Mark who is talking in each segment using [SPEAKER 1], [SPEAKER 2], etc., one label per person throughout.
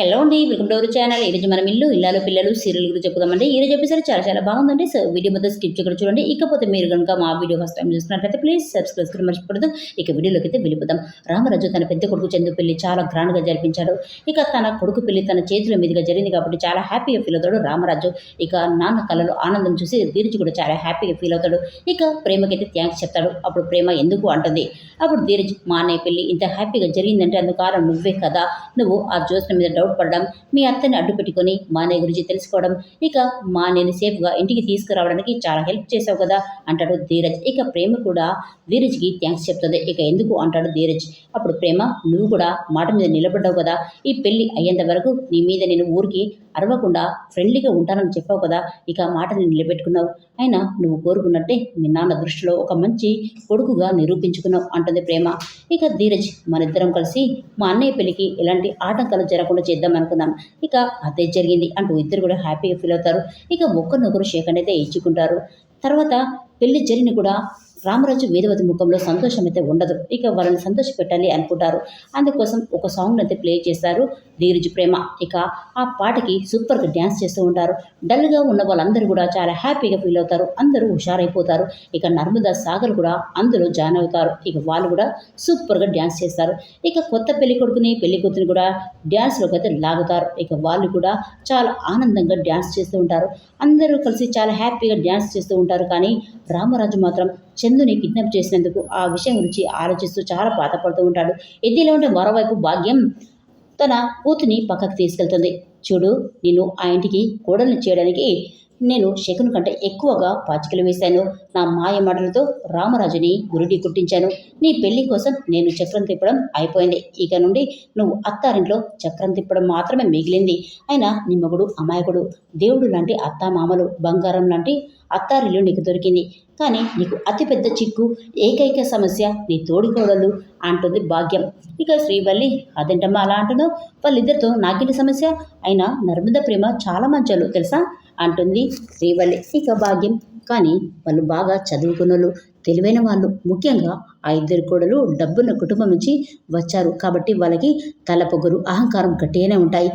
[SPEAKER 1] Hello అండి welcome to our channel ఈరోజు మనం ఇల్లు ఇల్లాలు పిల్లలు సీరియల్ గురించి చెప్పుదామండి. ఈ రోజు ఎపిసోడ్ చాలా చాలా బాగుందండి. సో వీడియో మొత్తం స్కిప్ చేయకుండా చూడండి. ఇకపోతే మీరు కనుక మా వీడియో ఫస్ట్ టైం చూస్తున్నట్లయితే ప్లీజ్ సబ్స్క్రైబ్ చేసుకుని మర్చిపోవద్దు. ఇక వీడియోలోకి అయితే వెళ్ళిపోదాం. రామరాజు తన పెద్ద కొడుకు చందు పెళ్ళి చాలా గ్రాండ్గా జరిపించాడు. ఇక తన కొడుకు పెళ్ళి తన చేతుల మీదుగా జరిగింది కాబట్టి చాలా హ్యాపీగా ఫీల్ అవుతాడు రామరాజు. ఇక నాన్న కళలో ఆనందం చూసి ధీరజ్ కూడా చాలా హ్యాపీగా ఫీల్ అవుతాడు. ఇక ప్రేమకైతే థ్యాంక్స్ చెప్తాడు. అప్పుడు ప్రేమ ఎందుకు అంటుంది? అప్పుడు ధీరజ్ మా అన్నయ్య పెళ్ళి ఇంత హ్యాపీగా జరిగిందంటే అందుకు కారణం నువ్వే కదా. నువ్వు ఆ జ్యోత్స్న మీద డౌట్ పడడం మీ అత్తని అడ్డు పెట్టుకొని మా గురించి తెలుసుకోవడం. ఇక మా సేఫ్గా ఇంటికి తీసుకురావడానికి చాలా హెల్ప్ చేసావు కదా అంటాడు ధీరజ్. ఇక ప్రేమ కూడా ధీరజ్కి థ్యాంక్స్ చెప్తుంది. ఇక ఎందుకు అంటాడు ధీరజ్. అప్పుడు ప్రేమ నువ్వు కూడా మాట మీద నిలబడ్డావు కదా. ఈ పెళ్ళి అయ్యేంత వరకు నీ మీద నేను ఊరికి అరవకుండా ఫ్రెండ్లీగా ఉంటానని చెప్పావు కదా. ఇక మాటని నిలబెట్టుకున్నావు. అయినా నువ్వు కోరుకున్నట్టే మీ నాన్న దృష్టిలో ఒక మంచి కొడుకుగా నిరూపించుకున్నావు అంటుంది ప్రేమ. ఇక ధీరజ్ మనిద్దరం కలిసి మా అన్నయ్య పెళ్ళికి ఎలాంటి ఆటంకాలు జరగకుండా చేద్దాం అనుకున్నాం ఇక అదే జరిగింది అంటూ ఇద్దరు కూడా హ్యాపీగా ఫీల్ అవుతారు. ఇక ఒకరినొకరు షేక్ అయితే ఇచ్చుకుంటారు. తర్వాత పెళ్ళి జరిగిన కూడా రామరాజు వేదవతి ముఖంలో సంతోషం అయితే ఉండదు. ఇక వాళ్ళని సంతోష పెట్టాలి అనుకుంటారు. అందుకోసం ఒక సాంగ్ని అయితే ప్లే చేస్తారు ధీరజ్ ప్రేమ. ఇక ఆ పాటకి సూపర్గా డ్యాన్స్ చేస్తూ ఉంటారు. డల్గా ఉన్న వాళ్ళందరూ కూడా చాలా హ్యాపీగా ఫీల్ అవుతారు. అందరూ హుషారైపోతారు. ఇక నర్మదా సాగర్ కూడా అందులో జాయిన్ అవుతారు. ఇక వాళ్ళు కూడా సూపర్గా డ్యాన్స్ చేస్తారు. ఇక కొత్త పెళ్ళి కొడుకుని పెళ్ళి కూతురిని కూడా డ్యాన్స్లోకి అయితే లాగుతారు. ఇక వాళ్ళు కూడా చాలా ఆనందంగా డ్యాన్స్ చేస్తూ ఉంటారు. అందరూ కలిసి చాలా హ్యాపీగా డ్యాన్స్ చేస్తూ ఉంటారు. కానీ రామరాజు మాత్రం చందుని కిడ్నాప్ చేసినందుకు ఆ విషయం గురించి ఆలోచిస్తూ చాలా బాధపడుతూ ఉంటాడు. ఇదిలో ఉంటే మరోవైపు భాగ్యం తన కూతుని పక్కకు తీసుకెళ్తుంది. చూడు నేను ఆ ఇంటికి కోడల్ని చేయడానికి నేను శకుని కంటే ఎక్కువగా పాచికలు వేశాను. నా మాయ మాటలతో రామరాజుని గురుడి కుట్టించాను నీ పెళ్ళి కోసం నేను చక్రం తిప్పడం అయిపోయింది. ఇక నుండి నువ్వు అత్తారింట్లో చక్రం తిప్పడం మాత్రమే మిగిలింది. అయినా నీ మగుడు అమాయకుడు. దేవుడు లాంటి అత్తామామలు బంగారం లాంటి అత్తారిల్లు నీకు దొరికింది. కానీ నీకు అతిపెద్ద చిక్కు ఏకైక సమస్య నీ తోడుకోడలు అంటుంది భాగ్యం. ఇక శ్రీవల్లి అదేంటమ్మా అలా అంటున్నావు? వాళ్ళిద్దరితో నాకేంటి సమస్య? అయినా నర్మద ప్రేమ చాలా మంచోళ్ళు తెలుసా? అంటుంది. శ్రీవల్లి ఇక భాగ్యం. కానీ వాళ్ళు బాగా చదువుకున్నలు తెలివైన వాళ్ళు. ముఖ్యంగా ఆ ఇద్దరు కోడలు డబ్బున్న కుటుంబం నుంచి వచ్చారు. కాబట్టి వాళ్ళకి తల పొగరు అహంకారం గట్టిగానే ఉంటాయి.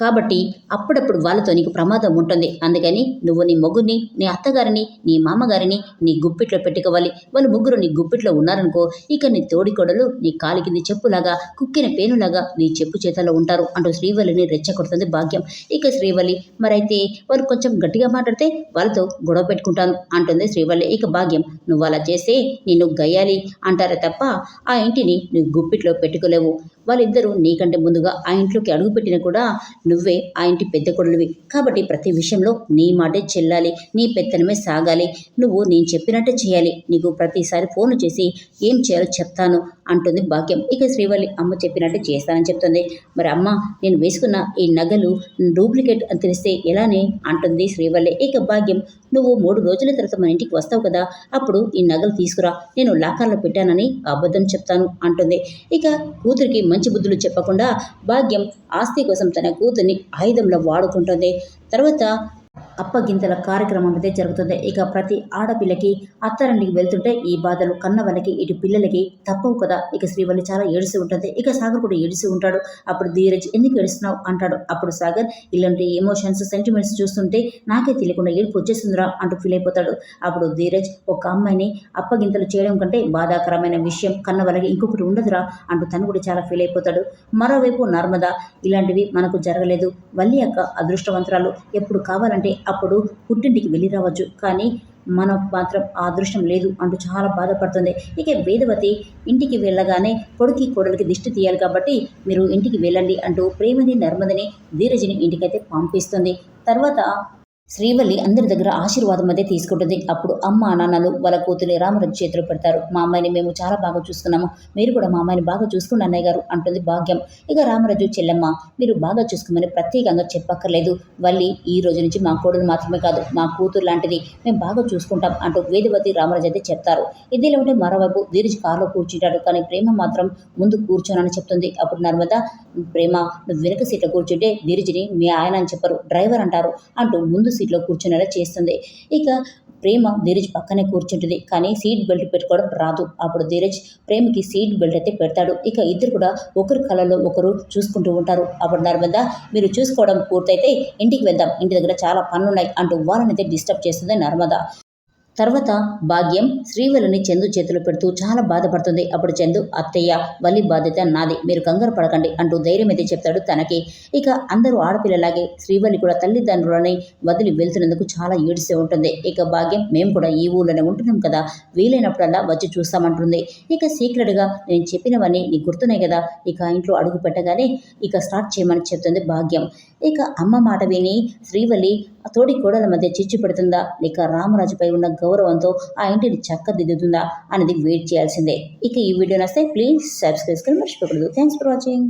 [SPEAKER 1] కాబట్టి అప్పుడప్పుడు వాళ్ళతో నీకు ప్రమాదం ఉంటుంది. అందుకని నువ్వు నీ మొగ్గుని నీ అత్తగారిని నీ మామగారిని నీ గుప్పిట్లో పెట్టుకోవాలి. వాళ్ళు ముగ్గురు నీ గుప్పిట్లో ఉన్నారనుకో ఇక నీ తోడికోడలు నీ కాలి కింద చెప్పులాగా కుక్కిన పేనులాగా నీ చెప్పు చేతల్లో ఉంటారు అంటూ శ్రీవల్లిని రెచ్చగొడుతుంది భాగ్యం. ఇక శ్రీవల్లి మరైతే వాళ్ళు కొంచెం గట్టిగా మాట్లాడితే వాళ్ళతో గొడవ పెట్టుకుంటాను అంటుంది శ్రీవల్లి. ఇక భాగ్యం నువ్వు అలా చేస్తే నిన్ను గయ్యాలి అంటారే తప్ప ఆ ఇంటిని నువ్వు గుప్పిట్లో పెట్టుకోలేవు. వాళ్ళిద్దరూ నీకంటే ముందుగా ఆ ఇంట్లోకి అడుగుపెట్టినా కూడా నువ్వే ఆ ఇంటి పెద్ద కొడులువి కాబట్టి ప్రతి విషయంలో నీ మాటే చెల్లాలి నీ పెత్తనమే సాగాలి. నువ్వు నేను చెప్పినట్టే చేయాలి. నీకు ప్రతిసారి ఫోన్లు చేసి ఏం చేయాలో చెప్తాను. అంటుంది భాగ్యం. ఇక శ్రీవల్లి అమ్మ చెప్పినట్టు చేస్తానని చెప్తుంది. మరి అమ్మ నేను వేసుకున్న ఈ నగలు డూప్లికేట్ అని తెలిస్తే ఎలానే అంటుంది శ్రీవల్లి. ఇక భాగ్యం నువ్వు మూడు రోజుల తర్వాత మన ఇంటికి వస్తావు కదా అప్పుడు ఈ నగలు తీసుకురా. నేను లాకర్లో పెట్టానని అబద్ధం చెప్తాను అంటుంది. ఇక కూతురికి మంచి బుద్ధులు చెప్పకుండా భాగ్యం ఆస్తి కోసం తన కూతుర్ని ఆయుధంలో వాడుకుంటుంది. తర్వాత అప్పగింతల కార్యక్రమం అయితే జరుగుతుంది. ఇక ప్రతి ఆడపిల్లకి అత్తారింటికి వెళ్తుంటే ఈ బాధలు కన్న వాళ్ళకి ఇటు పిల్లలకి తప్పవు కదా. ఇక శ్రీవల్లి చాలా ఏడిసి ఉంటుంది. ఇక సాగర్ కూడా ఏడిసి ఉంటాడు. అప్పుడు ధీరజ్ ఎందుకు ఏడుస్తున్నావు? అంటాడు. అప్పుడు సాగర్ ఇలాంటి ఎమోషన్స్ సెంటిమెంట్స్ చూస్తుంటే నాకే తెలియకుండా ఏడుపు వచ్చేస్తుందిరా అంటూ ఫీల్ అయిపోతాడు. అప్పుడు ధీరజ్ ఒక అమ్మాయిని అప్పగింతలు చేయడం కంటే బాధాకరమైన విషయం కన్న వాళ్ళకి ఇంకొకటి ఉండదురా అంటూ తను కూడా చాలా ఫీల్ అయిపోతాడు. మరోవైపు నర్మద ఇలాంటివి మనకు జరగలేదు. వల్లి అక్క అదృష్టవంతరాలు. ఎప్పుడు కావాలంటే అప్పుడు పుట్టింటికి వెళ్ళి రావచ్చు. కానీ మనకు మాత్రం ఆ అదృష్టం లేదు అంటూ చాలా బాధపడుతుంది. ఇక వేదవతి ఇంటికి వెళ్ళగానే కొడుకి కోడలికి దిష్టి తీయాలి కాబట్టి మీరు ఇంటికి వెళ్ళండి అంటూ ప్రేమని నర్మదని ధీరజిని ఇంటికైతే పంపిస్తుంది. తర్వాత శ్రీవల్లి అందరి దగ్గర ఆశీర్వాదం అయితే తీసుకుంటుంది. అప్పుడు అమ్మ నాన్నలు వాళ్ళ కూతురి రామరాజు చేతిలో పెడతారు. మా అమ్మాయిని మేము చాలా బాగా చూసుకున్నాము. మీరు కూడా మా అమ్మాయిని బాగా చూసుకుని అన్నయ్య గారు అంటుంది భాగ్యం. ఇక రామరాజు చెల్లెమ్మ మీరు బాగా చూసుకోమని ప్రత్యేకంగా చెప్పక్కర్లేదు. వల్లి ఈ రోజు నుంచి మా కోడలు మాత్రమే కాదు మా కూతురు లాంటిది మేము బాగా చూసుకుంటాం అంటూ వేదవతి రామరాజు అయితే చెప్తారు. ఇదిలో ఉంటే మరోవైపు ధీరజ్ కారులో కూర్చుంటాడు. కానీ ప్రేమ మాత్రం ముందు కూర్చోనని చెప్తుంది. అప్పుడు నర్మద ప్రేమ నువ్వు వెనుక సీట్లో కూర్చుంటే ధీరజ్ని మీ ఆయన అని చెప్పరు డ్రైవర్ అంటారు అంటూ ముందు సీట్లో కూర్చునేలా చేస్తుంది. ఇక ప్రేమ ధీరజ్ పక్కనే కూర్చుంటుంది. కానీ సీట్ బెల్ట్ పెట్టుకోవడం రాదు. అప్పుడు ధీరజ్ ప్రేమకి సీట్ బెల్ట్ అయితే పెడతాడు. ఇక ఇద్దరు కూడా ఒకరి కళలో ఒకరు చూసుకుంటూ ఉంటారు. అప్పుడు నర్మద మీరు చూసుకోవడం పూర్తయితే ఇంటికి వెళ్దాం. ఇంటి దగ్గర చాలా పనులున్నాయి అంటూ వాళ్ళనైతే డిస్టర్బ్ చేస్తుంది నర్మద. తర్వాత భాగ్యం శ్రీవల్లిని చందు చేతులు పెడుతూ చాలా బాధపడుతుంది. అప్పుడు చందు అత్తయ్య వల్లి బాధ్యత నాది. మీరు కంగారు పడకండి అంటూ ధైర్యం అయితే చెప్తాడు తనకి. ఇక అందరూ ఆడపిల్లలాగే శ్రీవల్లి కూడా తల్లిదండ్రులని వదిలి వెళ్తున్నందుకు చాలా ఏడిస్తూ ఉంటుంది. ఇక భాగ్యం మేము కూడా ఈ ఊళ్ళోనే ఉంటున్నాం కదా. వీలైనప్పుడల్లా వచ్చి చూస్తామంటుంది. ఇక సీక్రెట్గా నేను చెప్పినవన్నీ నీకు గుర్తున్నాయి కదా. ఇక ఇంట్లో అడుగు పెట్టగానే ఇక స్టార్ట్ చేయమని చెప్తుంది భాగ్యం. ఇక అమ్మ మాట విని శ్రీవల్లి తోడి కోడల మధ్య చిచ్చు పెడుతుందా లేక రామరాజుపై ఉన్న గౌరవంతో ఆ ఇంటిని చక్కదిద్దుతుందా? అనేది వెయిట్ చేయాల్సిందే. ఇక ఈ వీడియో నస్తే ప్లీజ్ సబ్స్క్రైబ్ చేసుకొని మర్చిపోకూడదు. Thanks for watching